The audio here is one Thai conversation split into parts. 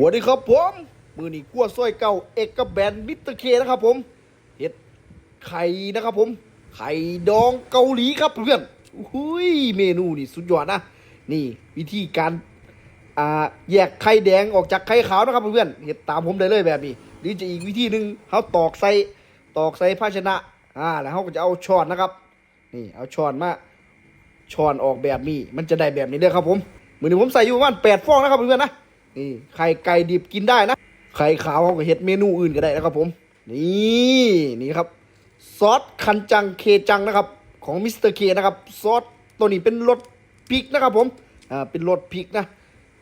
สวัสดีครับผมมือนี้กั้วซอยเก่าเอกแบนมิสเตอร์เคนะครับผมเห็ดไข่นะครับผม ไข่ดองเกาหลีครับเพื่อนหุยเมนูนี่สุดยอดนะ นี่วิธีการอ่าแยกไข่แดงออกจากไข่ขาวนะครับเพื่อนเห็ดตามผมได้เลยแบบนี้หรือจะอีกวิธีหนึ่งเขาตอกใส่ตอกใส่ภาชนะอ่าแล้วเขาก็จะเอาช้อนนะครับ นี่เอาช้อนมาช้อนออกแบบนี้มันจะได้แบบนี้เลยครับผมมือนี้ผมใส่อยู่ประมาณแปดฟองนะครับเพื่อนนะ นี่ไข่ไก่ดิบกินได้นะ ไข่ขาวเขาก็เฮ็ดเมนูอื่นก็ได้นะครับผม นี่นี่ครับ ซอสคันจังเคจังนะครับ ของมิสเตอร์เคนะครับ ซอสตัวนี้เป็นรสพริกนะครับผม อ่า เป็นรสพริกนะ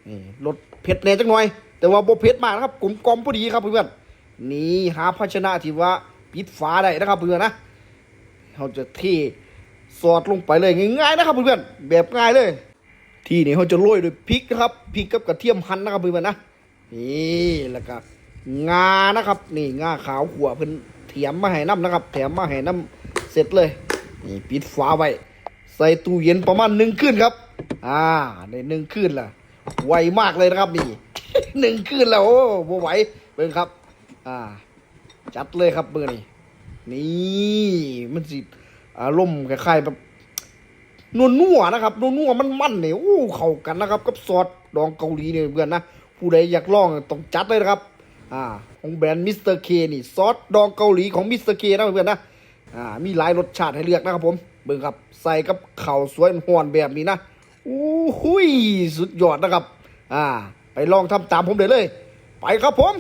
นี่รสเผ็ดแน่จังหน่อย แต่ว่าบ่เผ็ดมากนะครับกลมกลอมพอดีครับเพื่อนนี่หาภาชนะที่ว่าปิดฝาได้นะครับเพื่อนนะ เราจะเทซอสลงไปเลยง่ายๆนะครับเพื่อนแบบง่ายเลย ที่นี่เขาจะโรยด้วยพริกนะครับพริกกับกระเทียมหั่นนะครับเพื่อนนะนี่แล้วก็งานะครับ นี่งาขาวขัวเพิ่นเถียมมาให้น้ำนะครับ แถมมาให้น้ำเสร็จเลยนี่ปิดฝาไว้ ใส่ตู้เย็นประมาณหนึ่งคืนครับ อ่าในหนึ่งคืนล่ะ ไวมากเลยนะครับนี่หนึ่งคืนแล้วโอ้โหไหวเบิ่งครับ อ่า จัดเลยครับเบอร์นี่นี่มันสิอารมณ์คล้ายๆแบบ นัวนัวนะครับนัวนัวมันมันเนี่ยอู้เข้ากันนะครับ กับซอสดองเกาหลีเนี่ยเพื่อนนะผู้ใดอยากลองต้องจัดเลยนะครับอ่าของแบรนด์มิสเตอร์เคนี่ซอสดองเกาหลีของมิสเตอร์เคนะเพื่อนนะอ่ามีหลายรสชาติให้เลือกนะครับผมเบิ่งครับใส่กับข้าวสวยห่วนแบบนี้นะอู้หุยสุดยอดนะครับ อ่า ไปลองทำตามผมเลยวเลย ไปครับผม